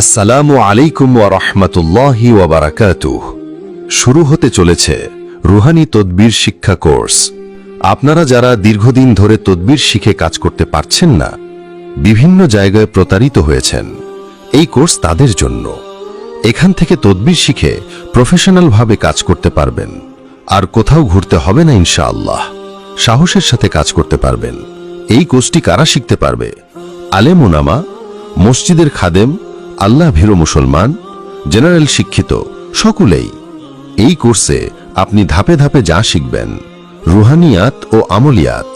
আসসালামু আলাইকুম ওয়া রাহমাতুল্লাহি ওয়াবারাকাতুহ শুরু হতে চলেছে রুহানি তদবির শিক্ষা কোর্স। আপনারা যারা দীর্ঘদিন ধরে তদবির শিখে কাজ করতে পারছেন না, বিভিন্ন জায়গায় প্রতারিত হয়েছেন। এই কোর্স তাদের জন্য। এখান থেকে তদবির শিখে প্রফেশনালভাবে কাজ করতে পারবেন। আর কোথাও ঘুরতে হবে না ইনশাআল্লাহ। সাহসের সাথে কাজ করতে পারবেন। এই কোর্সটি কারা শিখতে পারবে? আলেম ওনামা মসজিদের খাদেম আল্লাহ ভীরু মুসলমান জেনারেল শিক্ষিত সকলেই। এই কোর্সে আপনি ধাপে ধাপে যা শিখবেন রুহানিয়াত ও আমলিয়াত।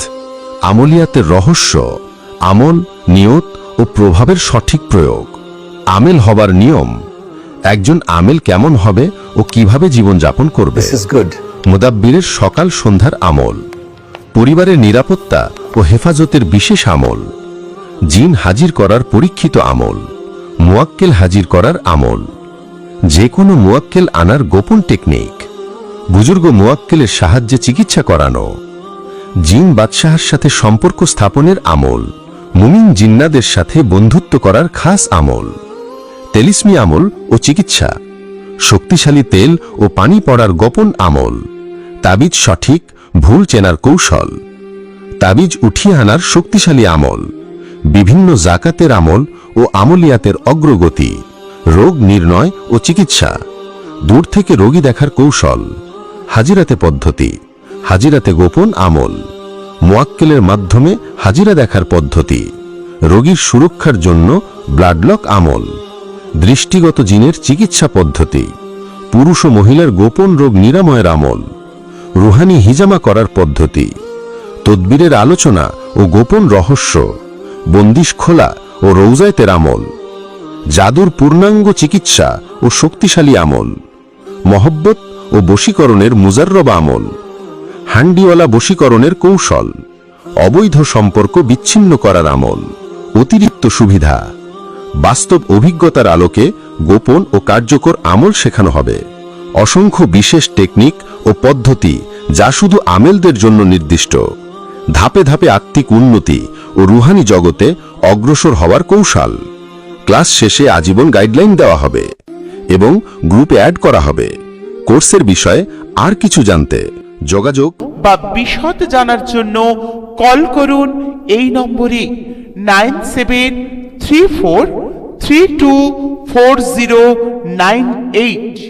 আমলিয়াতের রহস্য আমল নিয়ত ও প্রভাবের সঠিক প্রয়োগ। আমেল হবার নিয়ম একজন আমেল কেমন হবে ও কীভাবে জীবনযাপন করবে। মুদাব্বিরের সকাল সন্ধ্যার আমল পরিবারের নিরাপত্তা ও হেফাজতের বিশেষ আমল জিন হাজির করার পরীক্ষিত আমল। মুয়াক্কেল হাজির করার আমল। যে কোনো মুয়াক্কেল আনার গোপন টেকনিক। বুজুর্গ মুয়াক্কেলের সাহায্যে চিকিৎসা করানো। জিন বাদশাহের সাথে সম্পর্ক স্থাপনের আমল। মুমিন জিন্নাদের সাথে বন্ধুত্ব করার খাস আমল। তেলিসমি আমল ও চিকিৎসা। শক্তিশালী তেল ও পানি পড়ার গোপন আমল। তাবিজ সঠিক, ভুল চেনার কৌশল। তাবিজ উঠিয়ে আনার শক্তিশালী আমল। বিভিন্ন জাকাতের আমল ও আমলিয়াতের অগ্রগতি, রোগ নির্ণয় ও চিকিৎসা, দূর থেকে রোগী দেখার কৌশল, হাজিরাতে পদ্ধতি, হাজিরাতে গোপন আমল, মোয়াক্কেলের মাধ্যমে হাজিরা দেখার পদ্ধতি, রোগীর সুরক্ষার জন্য ব্লাডলক আমল, দৃষ্টিগত জিনের চিকিৎসা পদ্ধতি, পুরুষ ও মহিলার গোপন রোগ নিরাময়ের আমল, রুহানি হিজামা করার পদ্ধতি, তদ্বিরের আলোচনা ও গোপন রহস্য। বন্দিশ খোলা ও রৌজায়তের আমল, জাদুর পূর্ণাঙ্গ চিকিৎসা ও শক্তিশালী আমল, মহব্বত ও বশীকরণের মুজাররবা আমল, হান্ডিওয়ালা বশীকরণের কৌশল, অবৈধ সম্পর্ক বিচ্ছিন্ন করার আমল, অতিরিক্ত সুবিধা, বাস্তব অভিজ্ঞতার আলোকে গোপন ও কার্যকর আমল শেখানো হবে, অসংখ্য বিশেষ টেকনিক ও পদ্ধতি যা শুধু আমেলদের জন্য নির্দিষ্ট, ধাপে ধাপে আত্মিক উন্নতি ও রুহানি জগতে অগ্রসর হওয়ার কৌশল। ক্লাস শেষে আজীবন গাইডলাইন দেওয়া হবে এবং গ্রুপে অ্যাড করা হবে। কোর্সের বিষয়ে আর কিছু জানতে যোগাযোগ বা বিশদ জানার জন্য কল করুন এই নম্বরে nine seven three four three two four zero nine eight.